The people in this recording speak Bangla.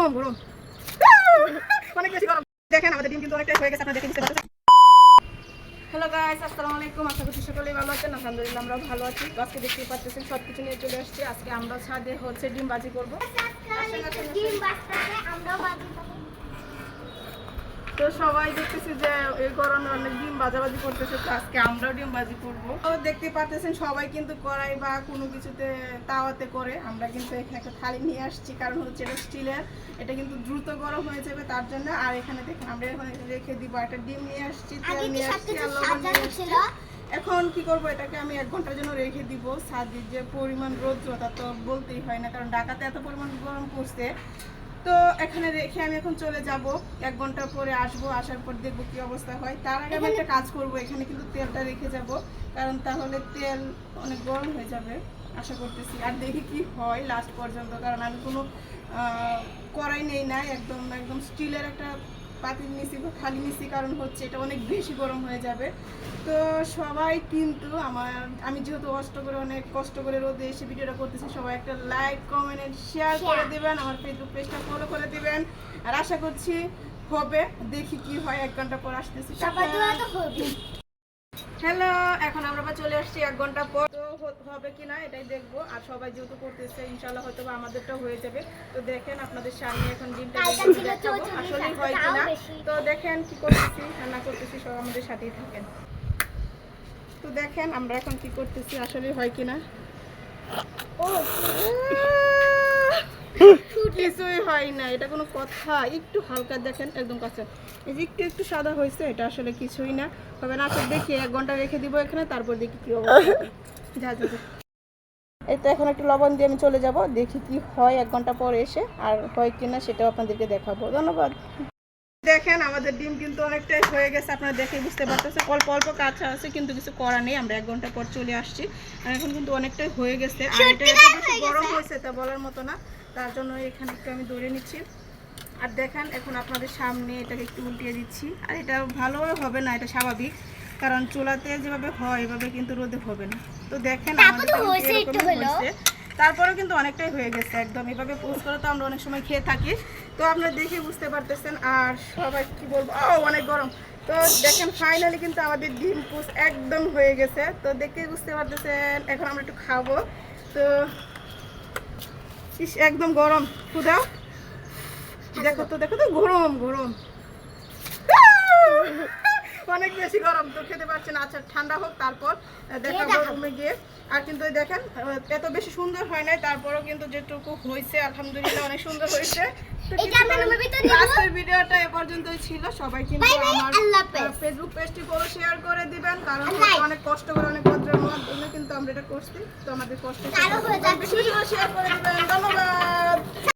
গরম গরম। অনেক বেশি গরম। দেখেন আমাদের ডিম কিন্তু অনেকটাই হয়ে গেছে আপনারা দেখে নিতে পারছেন হ্যালো গাইস আসসালামু আলাইকুম। আশা করছি সকলেই ভালো আছেন। আলহামদুলিল্লাহ আমরাও ভালো আছি। আজকে দেখতেই পাচ্ছেন সব কিছু নিয়ে চলে আসছি। আজকে আমরা ছাদে হচ্ছে ডিম বাজি করব ডিম বাচ্চাকে আমরাও বাজি করব। তো সবাই দেখতেছি যে এই গরমে অনেক ডিম বাজাবাজি করতেছে তো আজকে আমরাও ডিম বাজি করব। তো দেখতে পাচ্ছেন সবাই কিন্তু কড়াই বা কোনো কিছুতে তাওয়াতে করে আমরা কিন্তু এখানে একটা থালি নিয়ে আসছি কারণ হচ্ছে এটা স্টিলের এটা কিন্তু দ্রুত গরম হয়ে যাবে তার জন্য। আর এখানে দেখেন আমরা এখানে রেখে দিব একটা ডিম নিয়ে আসছি তেল নিয়ে আসছি আর লবণ নিয়ে আসছি। এখন কি করব এটাকে আমি এক ঘণ্টার জন্য রেখে দিব। সাদির যে পরিমাণ রৌদ্র তা তো বলতেই হয় না কারণ ঢাকাতে এত পরিমাণ গরম পড়ছে। তো এখানে রেখে আমি এখন চলে যাব। এক ঘণ্টা পরে আসব, আসার পর দেখব কি অবস্থা হয়। তার আগে আমি একটা কাজ করব, এখানে কিন্তু তেলটা রেখে যাব। কারণ তাহলে তেল অনেক গরম হয়ে যাবে, আশা করতেছি। আর দেখি কি হয় লাস্ট পর্যন্ত, কারণ আমি কোনো করাই নেই না, একদম একদম স্টিলের একটা পাতিল নিছি বা খালি নিছি কারণ হচ্ছে এটা অনেক বেশি গরম হয়ে যাবে। তো সবাই কিন্তু আমার আমি যেহেতু কষ্ট করে অনেক কষ্ট করে রোদে এসে ভিডিওটা করতেছি সবাই একটা লাইক কমেন্ট শেয়ার করে দেবেন আমার ফেসবুক পেজটা ফলো করে দিবেন। আর আশা করছি হবে দেখি কি হয় এক ঘণ্টা পর আসতেছি। হ্যালো এখন আমরা চলে আসছি এক ঘণ্টা পর। হবে কিনা এটাই দেখব। আর সবাই যেহেতু করতেছে ইনশাল্লাহ হয়তো বা আমাদেরটা হয়ে যাবে। তো দেখেন আপনাদের সামনে এখন ডিমটা দেখাবো। চৌচল্লিশ, হয় কিনা। বেশি। তো দেখেন কি করতেছি রান্না করতেছি সব আমাদের সাথেই থাকেন। তো দেখেন আমরা এখন কি করতেছি আসলে হয় কিনা। ও, কিছুই হয় না এটা কোনো কথা। একটু হালকা দেখেন একদম কাছে। এই যে একটু একটু সাদা হয়েছে এটা আসলে কিছুই না। তবে না দেখি এক ঘণ্টা রেখে দিব এখানে তারপর দেখি কি অবস্থা। এই তো এখন একটু লবণ দিয়ে আমি চলে যাব দেখি কি হয় এক ঘণ্টা পর এসে আর হয় কিনা সেটাও আপনাদেরকে দেখাবো। ধন্যবাদ। দেখেন আমাদের ডিম কিন্তু অনেকটাই হয়ে গেছে আপনারা দেখে বুঝতে পারতেছে অল্প অল্প কাঁচা আছে কিন্তু কিছু করা নেই আমরা এক ঘণ্টা পর চলে আসছি। আর এখন কিন্তু অনেকটাই হয়ে গেছে আর এটা এত বেশি গরম হয়েছে তা বলার মতো না। তার জন্য এখানে একটু আমি দৌড়ে নিচ্ছি। আর দেখেন এখন আপনাদের সামনে এটাকে একটু উল্টিয়ে দিচ্ছি। আর এটা ভালো হবে না এটা স্বাভাবিক। কারণ চুলাতে যেভাবে হয় এভাবে কিন্তু রোদে হবে না। তো দেখেন। তারপরেও কিন্তু অনেকটাই হয়ে গেছে একদম। এভাবে পোস্ট করে তো আমরা অনেক সময় খেয়ে থাকি। তো আপনারা দেখে বুঝতে পারতেছেন আর সবাই কি বলব? ও অনেক গরম। তো দেখেন ফাইনালি কিন্তু আমাদের ডিম পুষ একদম হয়ে গেছে। তো দেখে বুঝতে পারতেছেন এখন আমরা একটু খাব। তো ইস, একদম গরম। খুদাও দেখো তো দেখো তো গরম গরম। অনেক বেশি গরম তো খেতে পারছেন আচ্ছা ঠান্ডা হোক তারপর দেখাবো। রুমে গিয়ে আর কিন্তু দেখেন এত বেশি সুন্দর হয় নাই তারপরেও কিন্তু যেটুকু হয়েছে আলহামদুলিল্লাহ অনেক সুন্দর হয়েছে। আজকের ভিডিওটা এ পর্যন্তই ছিল সবাই কিন্তু আমার ফেসবুক পেজটি ফলো শেয়ার করে দিবেন কারণ। অনেক কষ্ট করে অনেক ভদ্রের মাধ্যমে কিন্তু আমরা এটা করছি তো আমাদের কষ্ট কারও যাচ্ছে। বেশি বেশি শেয়ার করে দিবেন ধন্যবাদ